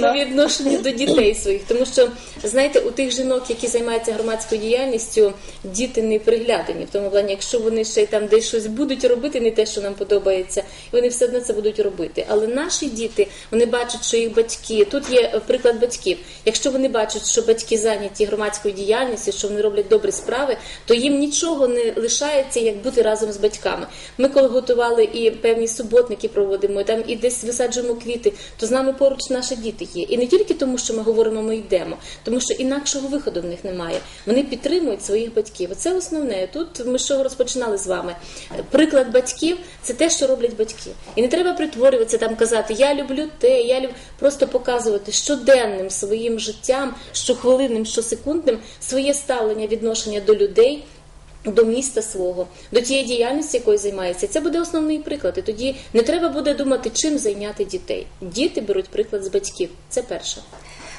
по відношенню до дітей своїх, тому що знаєте, у тих жінок, які займаються громадською діяльністю, діти не приглядані в тому плані, якщо вони ще й там десь щось будуть робити, не те, що нам подобається, вони все одно це будуть робити. Але наші діти вони бачать, що їх батьки тут є е, приклад батьків. Якщо вони бачать, що батьки зайняті громадською діяльністю, що вони роблять добрі справи, то їм нічого не лишається, як бути разом з батьками. Ми коли готували і певні суботники проводимо, і там і десь висаджуємо квіти, то з нами поруч наші діти є. І не тільки тому, що ми говоримо, ми йдемо, тому що інакшого виходу в них немає. Вони підтримують своїх батьків. Це основне. Тут ми з розпочинали з вами. Приклад батьків це те, що роблять батьки. І не треба притворюватися там, казати Я люблю те, я люблю просто показувати щоденним своїм життям, щохвилинним, щосекундним своє ставлення, відношення до людей. До міста свого, до тієї діяльності, якою займається, це буде основний приклад. І тоді не треба буде думати, чим зайняти дітей. Діти беруть приклад з батьків. Це перше.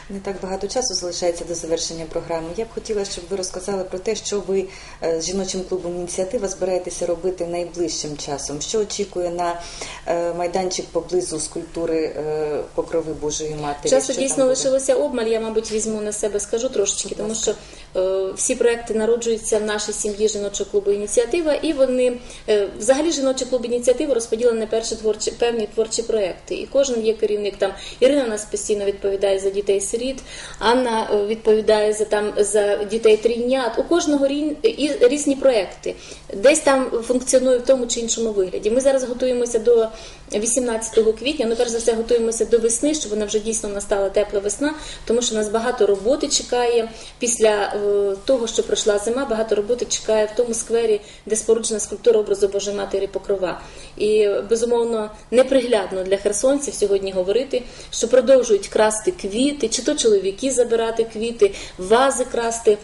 Не так багато часу залишається до завершення програми. Я б хотіла, щоб ви розказали про те, що ви е, з жіночим клубом ініціатива збираєтеся робити найближчим часом. Що очікує на е, майданчик поблизу скульптури е, Покрови Божої Матері? Часу Що дійсно лишилося обмаль. Я, мабуть, візьму на себе, скажу трошечки, тому що е, всі проекти народжуються в нашій сім'ї жіночого клубу ініціатива, і вони е, взагалі жіночий клуб ініціатива розподілені на перші творчі певні творчі проекти. І кожен є керівник. Там Ірина у нас постійно відповідає за дітей сиріт, Анна е, відповідає за там за дітей трійнят. У кожного і різні проекти. Десь там функціонує в тому чи іншому вигляді. Ми зараз готуємося до 18 квітня. Ну, перш за все, готуємося до весни, щоб вона вже дійсно настала тепла весна, тому що нас багато роботи чекає після е, того, що пройшла зима. Багато роботи чекає в тому сквері, де споруджена скульптура образу Божої Матері Покрова. І безумовно неприглядно для херсонців сьогодні говорити, що продовжують красти квіти, то чоловіки забирати квіти, вази красти.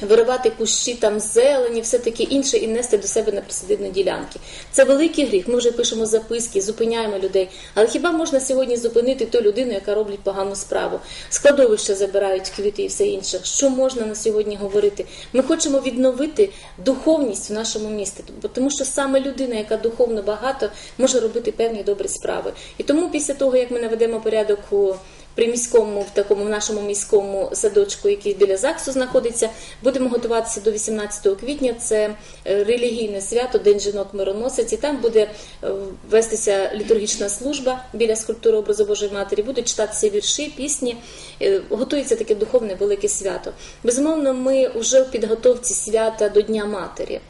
Виривати кущі там зелені, все таке інше і нести до себе на присадибні ділянки. Це великий гріх. Ми вже пишемо записки, зупиняємо людей. Але хіба можна сьогодні зупинити ту людину, яка робить погану справу? Складовища забирають квіти і все інше. Що можна на сьогодні говорити? Ми хочемо відновити духовність в нашому місті, тому що саме людина, яка духовно багато, може робити певні добрі справи. І тому після того, як ми наведемо порядок у при міському, в такому в нашому міському садочку, який біля ЗАГСу знаходиться, будемо готуватися до 18 квітня. Це е, релігійне свято, День жінок мироносець. І там буде е, вестися літургічна служба біля скульптури образу Божої Матері. Будуть читатися вірші, пісні. Е, Готується таке духовне велике свято. Безумовно, ми вже в підготовці свята до Дня Матері.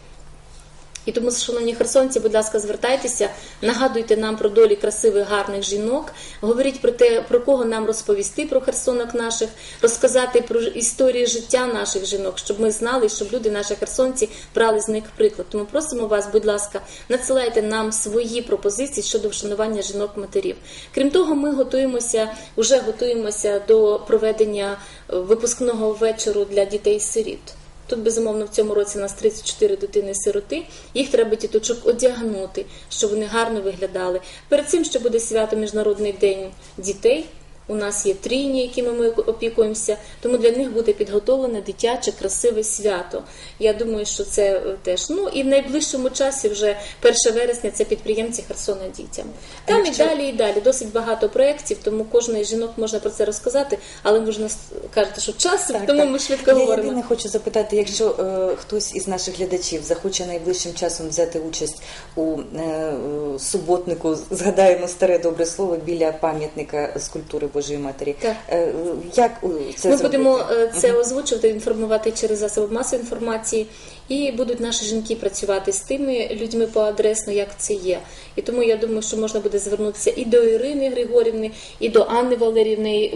І тому, шановні херсонці, будь ласка, звертайтеся, нагадуйте нам про долі красивих, гарних жінок, говоріть про те, про кого нам розповісти про херсонок наших, розказати про історії життя наших жінок, щоб ми знали, щоб люди, наші херсонці, брали з них приклад. Тому просимо вас, будь ласка, надсилайте нам свої пропозиції щодо вшанування жінок-матерів. Крім того, ми готуємося, вже готуємося до проведення е, випускного вечору для дітей-сиріт. Тут, безумовно, в цьому році у нас 34 дитини-сироти. Їх треба діточок одягнути, щоб вони гарно виглядали. Перед цим, ще буде свято Міжнародний день дітей. У нас є трійні, якими ми опікуємося, тому для них буде підготовлене дитяче красиве свято. Я думаю, що це е, теж. Ну і в найближчому часі, вже 1 вересня, це підприємці Херсона дітям. Там якщо- і далі, і далі. Досить багато проєктів, тому кожної жінок можна про це розказати, але ви ж нас кажете, що часу, Так, тому так. ми швидко Я говоримо. єдине хочу запитати, якщо е, хтось із наших глядачів захоче найближчим часом взяти участь у е, суботнику, згадаємо старе добре слово біля пам'ятника скульптури Божої Матері. Так. Е, як е, це Ми зробити? будемо е, це озвучувати, інформувати через засоби масової інформації, і будуть наші жінки працювати з тими людьми поадресно, як це є. І тому я думаю, що можна буде звернутися і до Ірини Григорівни, і до Анни Валерівни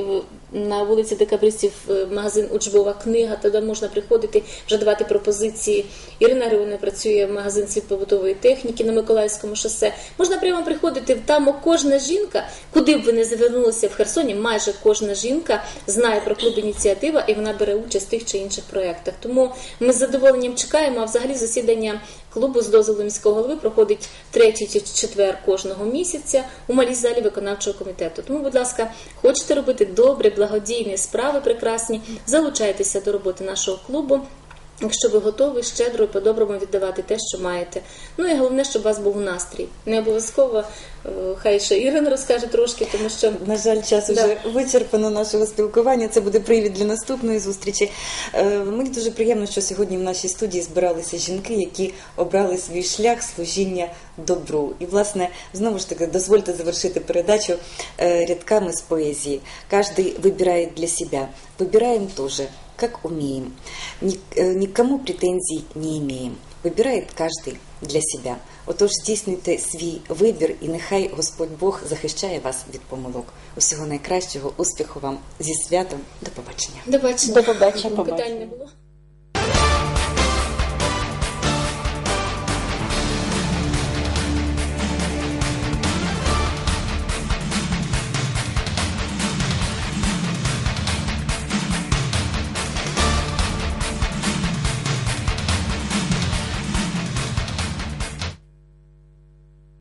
на вулиці Декабристів е, магазин Учбова книга. Туди можна приходити, вже давати пропозиції. Ірина Григорівна працює в магазин світ побутової техніки на Миколаївському шосе. Можна прямо приходити там. Кожна жінка, куди б ви не звернулися в Херсоні, майже кожна жінка знає про клуб ініціатива і вона бере участь в тих чи інших проєктах. Тому ми з задоволенням чекаємо. А взагалі засідання клубу з дозволу міського голови проходить третій чи четвер кожного місяця у малій залі виконавчого комітету. Тому, будь ласка, хочете робити добре, благодійні справи прекрасні, залучайтеся до роботи нашого клубу. Якщо ви готові щедро і по-доброму віддавати те, що маєте. Ну і головне, щоб у вас був настрій. Не обов'язково, е, хай ще Ірина розкаже трошки, тому що На жаль, час Да. вже вичерпано нашого спілкування. Це буде привід для наступної зустрічі. Е, Мені дуже приємно, що сьогодні в нашій студії збиралися жінки, які обрали свій шлях служіння добру. І, власне, знову ж таки, дозвольте завершити передачу е, рядками з поезії. Каждый выбирает для себя. Выбираем тоже, как умеем. Э, Никому претензий не имеем. Вибирає кожен для себе. Отож, здійснюйте свій вибір, і нехай Господь Бог захищає вас від помилок. Усього найкращого, успіху вам зі святом. До побачення. до побачення. До побачення. Питань не було.